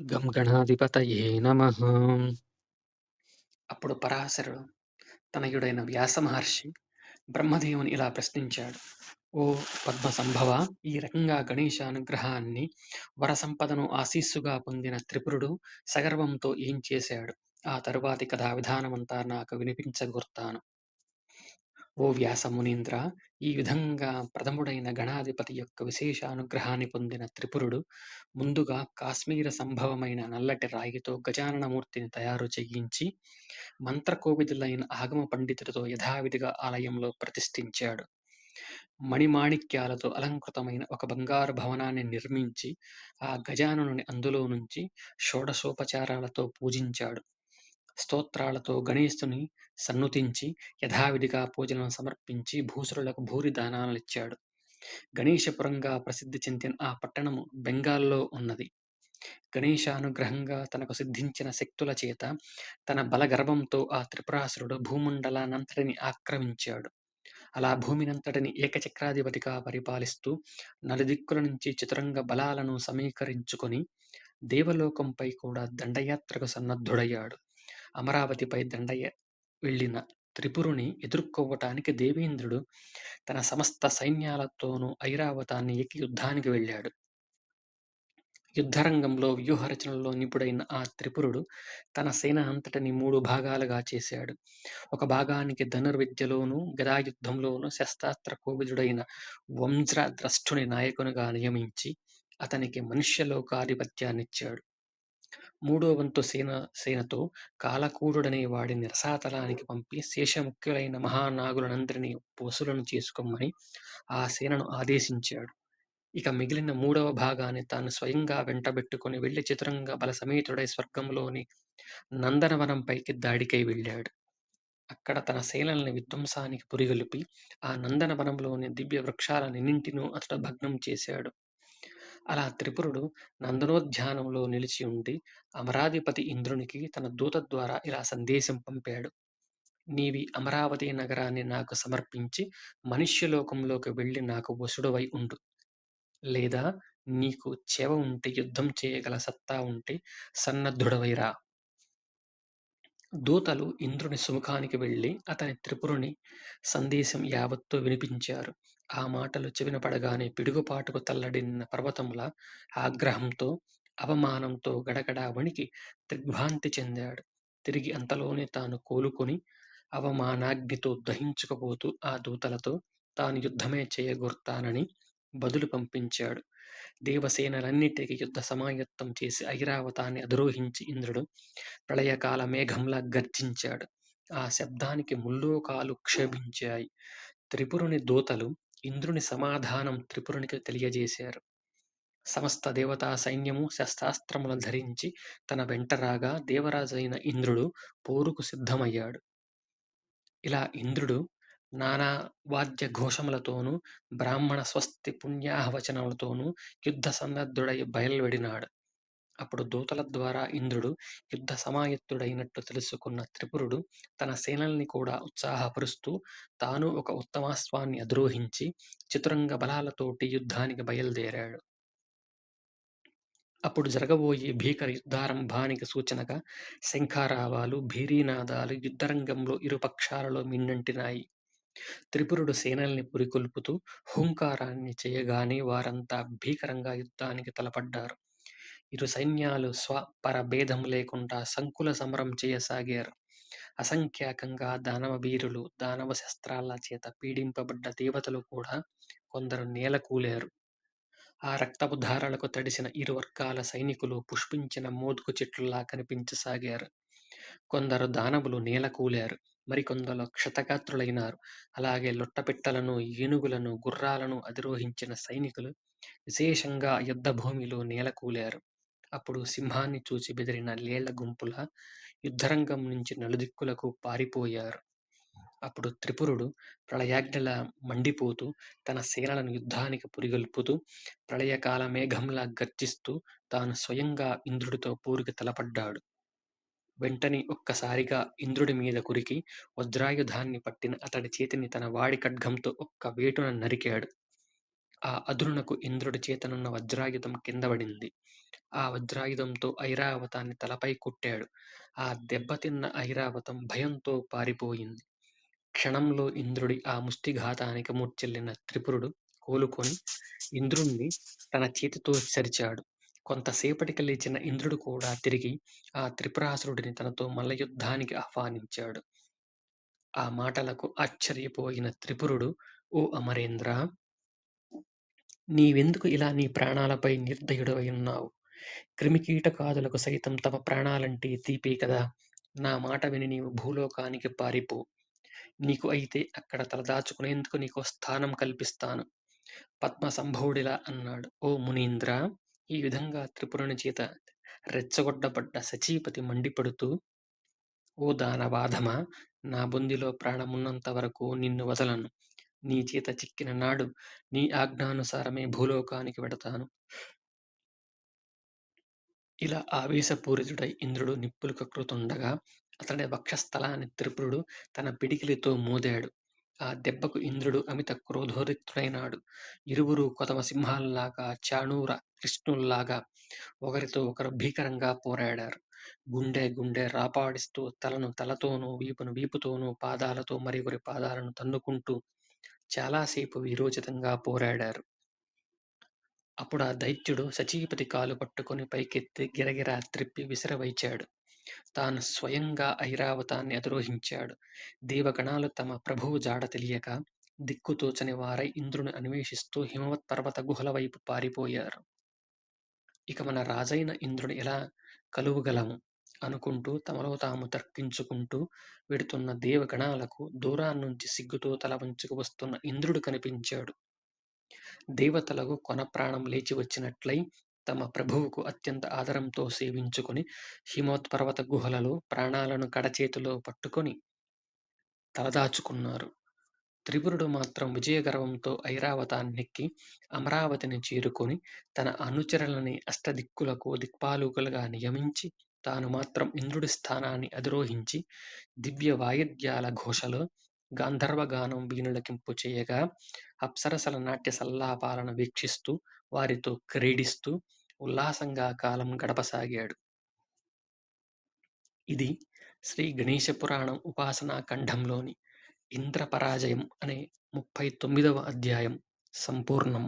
గం గణాధిపతయే నమః అప్పుడు పరాశరుడు తనయుడైన వ్యాస మహర్షి బ్రహ్మదేవుని ఇలా ప్రశ్నించాడు. ఓ పద్మ సంభవ ఈ రకంగా గణేష అనుగ్రహాన్ని వరసంపదను ఆశీస్సుగా పొందిన త్రిపురుడు సగర్వంతో ఏం చేశాడు? ఆ తరువాతి కథా విధానమంతా నాకు వినిపించగొర్తాను. ఓ వ్యాస మునీంద్ర ఈ విధంగా ప్రథముడైన గణాధిపతి యొక్క విశేష అనుగ్రహాన్ని పొందిన త్రిపురుడు ముందుగా కాశ్మీర సంభవమైన నల్లటి రాయితో గజాననమూర్తిని తయారు చేయించి మంత్రకోవిదులైన ఆగమ పండితులతో యథావిధిగా ఆలయంలో ప్రతిష్ఠించాడు. మణిమాణిక్యాలతో అలంకృతమైన ఒక బంగారు భవనాన్ని నిర్మించి ఆ గజాననుని అందులో నుంచి షోడశోపచారాలతో పూజించాడు. స్తోత్రాలతో గణేశుని సన్నుతించి యథావిధిగా పూజలను సమర్పించి భూసురులకు భూరి దానాలిచ్చాడు గణేశపురంగా ప్రసిద్ధి చెందిన ఆ పట్టణము బెంగాల్లో ఉన్నది. గణేశానుగ్రహంగా తనకు సిద్ధించిన శక్తుల చేత తన బలగర్భంతో ఆ త్రిపురాసురుడు భూమండలానంతటిని ఆక్రమించాడు. అలా భూమినంతటిని ఏకచక్రాధిపతిగా పరిపాలిస్తూ నలుదిక్కుల నుంచి చతురంగ బలాలను సమీకరించుకొని దేవలోకంపై కూడా దండయాత్రకు సన్నద్ధుడయ్యాడు. అమరావతిపై దండయ వెళ్ళిన త్రిపురుని ఎదుర్కోవటానికి దేవేంద్రుడు తన సమస్త సైన్యాలతోనూ ఐరావతాన్ని ఎక్కి యుద్ధానికి వెళ్ళాడు. యుద్ధరంగంలో వ్యూహరచనలో నిపుడైన ఆ త్రిపురుడు తన సేన అంతటిని మూడు భాగాలుగా చేశాడు. ఒక భాగానికి ధనుర్విద్యలోనూ గదాయుద్ధంలోనూ శస్త్రాస్త్ర కోవిదుడైన వంజ్రద్రష్టుని నాయకునిగా నియమించి అతనికి మనుష్యలోకాధిపత్యాన్నిచ్చాడు. మూడో వంతు సేన సేనతో కాలకూరుడనే వాడి నిరసాతలానికి పంపి శేషముఖ్యులైన మహానాగులనందరినీ పోసులను చేసుకోమని ఆ సేనను ఆదేశించాడు. ఇక మిగిలిన మూడవ భాగాన్ని తాను స్వయంగా వెంటబెట్టుకుని వెళ్ళి చిత్రంగా బలసమేతుడై స్వర్గంలోని నందనవనంపైకి దాడికై వెళ్ళాడు. అక్కడ తన సేనల్ని విధ్వంసానికి పురిగొలిపి ఆ నందనవనంలోని దివ్య వృక్షాలన్నింటినూ అతడు భగ్నం చేశాడు. అలా త్రిపురుడు నందనోద్యానంలో నిలిచి ఉండి అమరాధిపతి ఇంద్రునికి తన దూత ద్వారా ఇలా సందేశం పంపాడు. నీవి అమరావతి నగరాన్ని నాకు సమర్పించి మనుష్యలోకంలోకి వెళ్ళి నాకు వసుడవై ఉండు. లేదా నీకు చేవ ఉంటే యుద్ధం చేయగల సత్తా ఉంటే సన్నద్ధుడవైరా దూతలు ఇంద్రుని సుముఖానికి వెళ్ళి అతని త్రిపురుని సందేశం యావత్తూ వినిపించారు. ఆ మాటలు చెవిన పడగానే పిడుగుపాటుకు తల్లడిన్న పర్వతముల ఆగ్రహంతో అవమానంతో గడగడా వణికి దిగ్భ్రాంతి చెందాడు. తిరిగి అంతలోనే తాను కోలుకొని అవమానాగ్నితో దహించుకుపోతూ ఆ దూతలతో తాను యుద్ధమే చేయగొర్తానని బదులు పంపించాడు. దేవసేనలన్నిటికీ యుద్ధ సమాయత్తం చేసి ఐరావతాన్ని అధిరోహించి ఇంద్రుడు ప్రళయకాల మేఘంలా గర్జించాడు. ఆ శబ్దానికి ముల్లోకాలు క్షేభించాయి. త్రిపురుని దూతలు ఇంద్రుని సమాధానం త్రిపురునికి తెలియజేశారు. సమస్త దేవతా సైన్యము శస్త్రాస్త్రములను ధరించి తన వెంటరాగా దేవరాజైన ఇంద్రుడు పోరుకు సిద్ధమయ్యాడు. ఇలా ఇంద్రుడు నానా వాద్య ఘోషములతోనూ బ్రాహ్మణ స్వస్తి పుణ్యాహవచనములతోనూ యుద్ధ సన్నద్ధుడై బయలువెడినాడు. అప్పుడు దూతల ద్వారా ఇంద్రుడు యుద్ధ సమాయత్తుడైనట్టు తెలుసుకున్న త్రిపురుడు తన సేనల్ని కూడా ఉత్సాహపరుస్తూ తాను ఒక ఉత్తమాశ్వాన్ని అధిరోహించి చతురంగ బలాలతోటి యుద్ధానికి బయలుదేరాడు. అప్పుడు జరగబోయే భీకర యుద్ధారంభానికి సూచనగా శంఖారావాలు భీరీనాదాలు యుద్ధరంగంలో ఇరు పక్షాలలో మిన్నంటినాయి. త్రిపురుడు సేనల్ని పురికొల్పుతూ హూంకారాన్ని చేయగానే వారంతా భీకరంగా యుద్ధానికి తలపడ్డారు. ఇరు సైన్యాలు స్వపరభేదం లేకుండా సంకుల సమరం చేయసాగారు. అసంఖ్యాకంగా దానవ వీరులు దానవ శస్త్రాల చేత పీడింపబడ్డ దేవతలు కూడా కొందరు నేలకూలారు ఆ రక్తపు ధారలకు తడిసిన ఇరు వర్గాల సైనికులు పుష్పించిన మోదుకు చెట్లులా కనిపించసాగారు. కొందరు దానవులు నేలకూలారు మరికొందరు క్షతగాత్రులైనారు. అలాగే లొట్టపిట్టలను ఏనుగులను గుర్రాలను అధిరోహించిన సైనికులు విశేషంగా యుద్ధ భూమిలో నేలకూలారు అప్పుడు సింహాన్ని చూసి బెదిరిన లేళ్ళ గుంపుల యుద్ధరంగం నుంచి నలుదిక్కులకు పారిపోయారు. అప్పుడు త్రిపురుడు ప్రళయాజ్ఞలా మండిపోతూ తన సేనలను యుద్ధానికి పురిగొల్పుతూ ప్రళయకాల మేఘంలా గర్జిస్తూ తాను స్వయంగా ఇంద్రుడితో పోరుకి తలపడ్డాడు. వెంటనే ఒక్కసారిగా ఇంద్రుడి మీద కురికి వజ్రాయుధాన్ని పట్టిన అతడి చేతిని తన వాడి ఖడ్గంతో ఒక్క వేటున నరికాడు. ఆ అదురునకు ఇంద్రుడి చేతనున్న వజ్రాయుధం కిందపడింది. ఆ వజ్రాయుధంతో ఐరావతాన్ని తలపై కొట్టాడు. ఆ దెబ్బతిన్న ఐరావతం భయంతో పారిపోయింది. క్షణంలో ఇంద్రుడి ఆ ముష్టిఘాతానికి మూర్ఛిల్లిన త్రిపురుడు కోలుకొని ఇంద్రుణ్ణి తన చేతితో సరిచాడు కొంతసేపటికి లేచిన ఇంద్రుడు కూడా తిరిగి ఆ త్రిపురాసురుడిని తనతో మల్లయుద్ధానికి ఆహ్వానించాడు. ఆ మాటలకు ఆశ్చర్యపోయిన త్రిపురుడు ఓ అమరేంద్ర నీవెందుకు ఇలా నీ ప్రాణాలపై నిర్దయుడవై ఉన్నావు? క్రిమికీటకాదులకు సైతం తమ ప్రాణాలంటే తీపే కదా! నా మాట విని నీవు భూలోకానికి పారిపో. నీకు అయితే అక్కడ తలదాచుకునేందుకు నీకో స్థానం కల్పిస్తాను. పద్మసంభవుడిలా అన్నాడు. ఓ మునీంద్ర ఈ విధంగా త్రిపురుని చేత రెచ్చగొట్టబడ్డ సచీపతి మండిపడుతూ ఓ దానవాధమా! నా బొందిలో ప్రాణమున్నంత వరకు నిన్ను వదలను. నీ చేత చిక్కిన నాడు నీ ఆజ్ఞానుసారమే భూలోకానికి వెడతాను. ఇలా ఆవేశపూరితుడై ఇంద్రుడు నిప్పులు కక్కుతుండగా అతడి వక్షస్థలాన్ని త్రిపురుడు తన పిడికిలితో మోదాడు. ఆ దెబ్బకు ఇంద్రుడు అమిత క్రోధోరిక్తుడైనాడు ఇరువురు కొతమ సింహాల్లాగా, చాణూర కృష్ణుల్లాగా ఒకరితో ఒకరు భీకరంగా పోరాడారు. గుండె గుండె రాపాడిస్తూ తలను తలతోనూ, వీపును వీపుతోనూ, పాదాలతో మరొకరి పాదాలను తన్నుకుంటూ చాలాసేపు వీరోచితంగా పోరాడారు. అప్పుడా దైత్యుడు సచీపతి కాలు పట్టుకొని పైకెత్తి గిరగిరా త్రిప్పి విసిరవైచాడు. తాను స్వయంగా ఐరావతాన్ని అధిరోహించాడు. దేవగణాలు తమ ప్రభువు జాడ తెలియక దిక్కుతోచని వారై ఇంద్రుని అన్వేషిస్తూ హిమవత్ పర్వత గుహల వైపు పారిపోయారు. ఇక మన రాజైన ఇంద్రుని ఎలా కలువగలము అనుకుంటూ తమలో తాము తర్కించుకుంటూ వెడుతున్న దేవగణాలకు దూరాన్నుంచి సిగ్గుతో తల వంచుకు వస్తున్న ఇంద్రుడు కనిపించాడు. దేవతలకు కొన ప్రాణం లేచి వచ్చినట్లై తమ ప్రభువుకు అత్యంత ఆదరంతో సేవించుకొని హిమోత్పర్వత గుహలలో ప్రాణాలను కడచేతిలో పట్టుకొని తలదాచుకున్నారు. త్రిపురుడు మాత్రం విజయగర్వంతో ఐరావతాన్నెక్కి అమరావతిని చేరుకొని తన అనుచరులని అష్టదిక్కులకు దిక్పాలుకలుగా నియమించి తాను మాత్రం ఇంద్రుడి స్థానాన్ని అధిరోహించి దివ్య వాయిద్యాల ఘోషలో గాంధర్వగానం వీణులకింపు చేయగా అప్సరసల నాట్య సల్లాపాలను వీక్షిస్తూ వారితో క్రీడిస్తూ ఉల్లాసంగా కాలం గడపసాగాడు. ఇది శ్రీ గణేశ పురాణం ఉపాసనా ఖండంలోని ఇంద్ర పరాజయం అనే ముప్పై తొమ్మిదవ అధ్యాయం సంపూర్ణం.